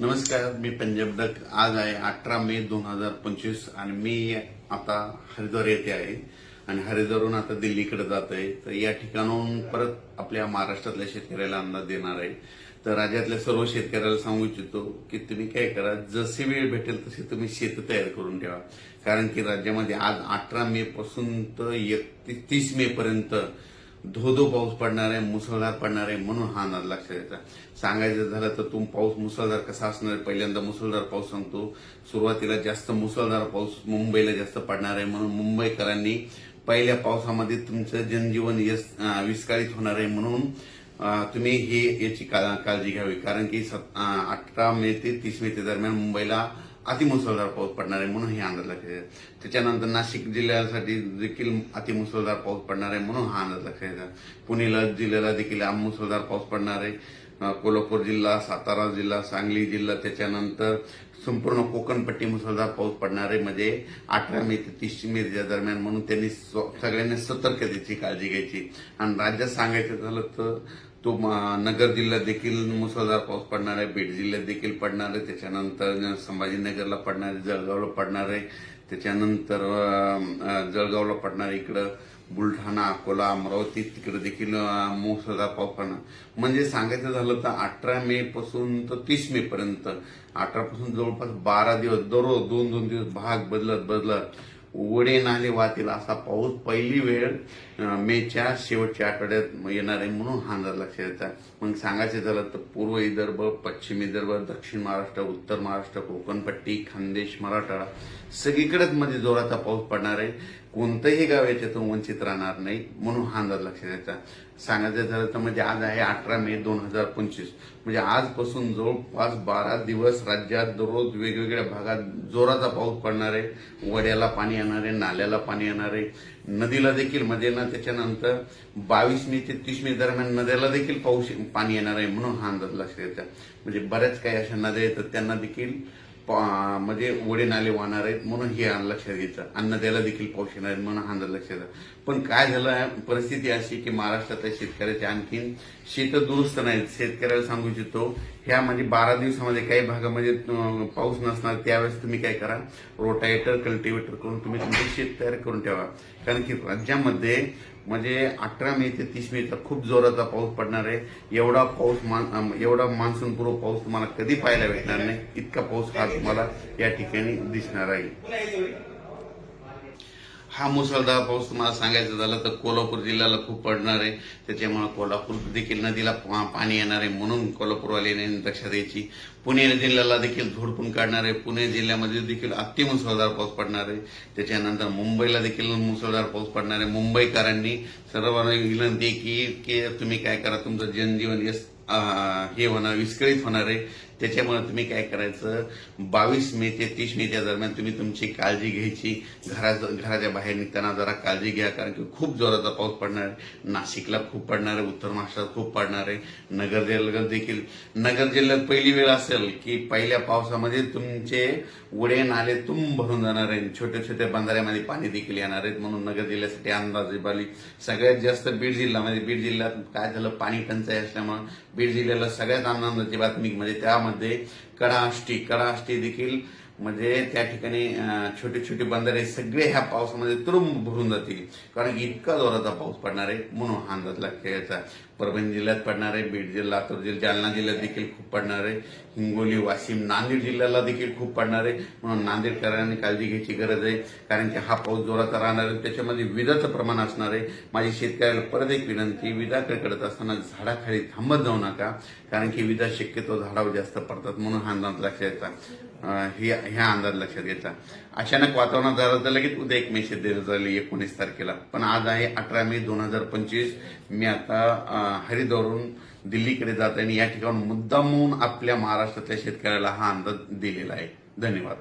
नमस्कार मी पंजाब डक आज आहे अठरा मे दोन हजार पंचवीस आणि मी आता हरिद्वार येथे आहे. आणि हरिद्वारहून आता दिल्लीकडे जात आहे. तर या ठिकाणाहून परत आपल्या महाराष्ट्रातल्या शेतकऱ्याला अंदाज देणार आहे. तर राज्यातल्या सर्व शेतकऱ्याला सांगू इच्छितो की तुम्ही काय करा जसे वेळ भेटेल तसे तुम्ही शेत तयार करून ठेवा. कारण की राज्यामध्ये आज अठरा मे पासून तर एकतीस तीस मे पर्यंत धो धो पाऊस पडणार आहे मुसळधार पडणार आहे म्हणून हा अंदाज लक्षात घ्यायचा सांगायचं झालं तर तुम पाऊस मुसळधार कसा असणार? आहे पहिल्यांदा मुसळधार पाऊस सांगतो. सुरुवातीला जास्त मुसळधार पाऊस मुंबईला जास्त पडणार आहे म्हणून मुंबईकरांनी पहिल्या पावसामध्ये तुमचं जनजीवन यस- विस्कळीत होणार आहे म्हणून तुम्ही हे याची का- काळजी घ्यावी. कारण की अठरा मे ते तीस मे ते दरम्यान मुंबईला अतिमुसळधार पाऊस पडणार आहे म्हणून हे अंदाज लक्षात घ्यायचा त्याच्यानंतर नाशिक जिल्ह्यासाठी देखील अतिमुसळधार पाऊस पडणार आहे म्हणून हा अंदाज लक्षात घ्यायचा पुणेला जिल्ह्याला देखील मुसळधार पाऊस पडणार आहे. कोल्हापूर जिल्हा सातारा जिल्हा सांगली जिल्हा त्याच्यानंतर संपूर्ण कोकणपट्टी मुसळधार पाऊस पडणार आहे म्हणजे अठरा मे ते तीस मे दरम्यान म्हणून त्यांनी सगळ्यांनी सतर्कतेची काळजी घ्यायची. आणि राज्यात सांगायचं झालं तर तो नगर जिल्ह्यात देखील मुसळधार पाऊस पडणार आहे बीड जिल्ह्यात देखील पडणार आहे त्याच्यानंतर संभाजीनगरला पडणार आहे जळगावला पडणार आहे त्याच्यानंतर जळगावला पडणार आहे इकडं बुलढाणा अकोला अमरावती तिकडे देखील मुसळधार पाऊस पडणार म्हणजे सांगायचं झालं तर अठरा मे पासून तर तीस मे पर्यंत. अठरा पासून जवळपास बारा दिवस दररोज दोन दोन दिवस भाग बदलत बदलत उघडे नाले वाहतील असा पाऊस पहिली वेळ मेच्या शेवटच्या आठवड्यात येणार आहे म्हणून हा अंदाज लक्षात येतात मग सांगायचं झालं तर पूर्व विदर्भ पश्चिम विदर्भ दक्षिण महाराष्ट्र उत्तर महाराष्ट्र कोकणपट्टी खानदेश मराठवाडा सगळीकडेच मध्ये जोराचा पाऊस पडणार आहे. कोणतंही गाव याच्यातून वंचित राहणार नाही म्हणून हा अंदाज लक्षात द्यायचा सांगायचं झालं तर म्हणजे आज आहे अठरा मे दोन हजार पंचवीस. म्हणजे आजपासून जवळपास बारा दिवस राज्यात दररोज वेगवेगळ्या भागात जोराचा पाऊस पडणार आहे. वड्याला पाणी येणार आहे नाल्याला पाणी येणार आहे. नदीला देखील म्हणजे ना त्याच्यानंतर बावीस मे ते तीस मे दरम्यान नद्याला देखील पाऊस पाणी येणार आहे म्हणून हा अंदाज लक्षात येतात म्हणजे बऱ्याच काही अशा नद्या येतात त्यांना देखील म्हणजे वडे नाले वाहणार आहेत म्हणून हे अन्न लक्षात घ्यायचं अन्न द्यायला देखील पाऊस येणार आहे म्हणून अन्न लक्षात. पण काय झालं आहे परिस्थिती अशी की महाराष्ट्रातल्या शेतकऱ्याचे आणखीन शेत दुरुस्त नाहीत. शेतकऱ्याला सांगू इच्छितो ह्या म्हणजे बारा दिवसामध्ये काही भागामध्ये म्हणजे, पाऊस नसणार त्यावेळेस तुम्ही काय करा रोटावेटर कल्टिवेटर करून तुम्ही तुमचे शेत तयार करून ठेवा. कारण की राज्यामध्ये म्हणजे अठरा मे ते तीस मेचा खूप जोराचा पाऊस पडणार आहे. एवढा पाऊस मान- एवढा मान्सूनपूर्व पाऊस तुम्हाला कधी पाहायला भेटणार नाही. इतका पाऊस आज तुम्हाला या ठिकाणी दिसणार आहे. हा मुसळधार पाऊस तुम्हाला सांगायचं झालं तर कोल्हापूर जिल्ह्याला खूप पडणार आहे. त्याच्यामुळे कोल्हापूर देखील नदीला पा- पाणी येणार आहे म्हणून कोल्हापूरवाल्याने लक्षात द्यायची पुणे जिल्ह्याला देखील झोडपून काढणार आहे. पुणे जिल्ह्यामध्ये देखील अति मुसळधार पाऊस पडणार आहे. त्याच्यानंतर मुंबईला देखील मुसळधार पाऊस पडणार आहे. मुंबईकरांनी सर्वांना विनंती की की तुम्ही काय करा तुमचं जनजीवन हे होणार विस्कळीत होणार आहे. त्याच्यामुळे तुम्ही काय करायचं? बावीस मे ते तीस मेच्या दरम्यान तुम्ही तुमची काळजी घ्यायची. घराचं घराच्या बाहेर निघताना जरा काळजी घ्या कारण की खूप जोराचा पाऊस पडणार आहे. नाशिकला खूप पडणार आहे उत्तर महाराष्ट्रात खूप पडणार आहे. नगर जिल्ह्यात देखील नगर जिल्ह्यात पहिली वेळ असेल की पहिल्या पावसामध्ये तुमचे उडे नाले तुंब भरून जाणार आहे छोट्या छोट्या बंधाऱ्यामध्ये पाणी देखील येणार आहेत. म्हणून नगर जिल्ह्यासाठी अंदाजे बाली. सगळ्यात जास्त बीड जिल्हा म्हणजे बीड जिल्ह्यात काय झालं? पाणी टंचाई असल्यामुळे बीड जिल्ह्याला सगळ्यात आनंदाची बातमी म्हणजे त्यामध्ये कडाष्टी कडाष्टी देखील म्हणजे त्या ठिकाणी छोटे छोटे बंधारे सगळे ह्या पावसामध्ये तुरुंब भरून जातील. कारण इतका जोराचा पाऊस पडणार आहे म्हणून हा अंदाज लक्षात परभणी जिल्ह्यात पडणार आहे बीड जिल्हा लातूर जिल्हा जालना जिल्ह्यात देखील खूप पडणार आहे. हिंगोली वाशिम नांदेड जिल्ह्याला देखील खूप पडणार आहे. म्हणून नांदेडकरांनी काळजी घ्यायची गरज आहे. कारण की हा पाऊस जोराचा राहणार आहे त्याच्यामध्ये विजाचं प्रमाण असणार आहे. माझी शेतकऱ्याला परत एक विनंती विजा कडकडत असताना झाडाखाली थांबत जाऊ नका. कारण की विजा शक्यतो झाडावर जास्त पडतात म्हणून हा अंदाज लक्षात घ्यायचा हे ह्या अंदाज लक्षात घ्यायचा अचानक वातावरणात झालं तर लगेच उद्या एक मेसेज देण्यात झाली एकोणीस तारखेला. पण आज आहे अठरा मे दोन हजार पंचवीस. मी आता हरिद्वारून दिल्लीकडे जात आहे आणि या ठिकाणी मुद्दामून आपल्या महाराष्ट्रातल्या शेतकऱ्याला हा अंदाज दिलेला आहे. धन्यवाद.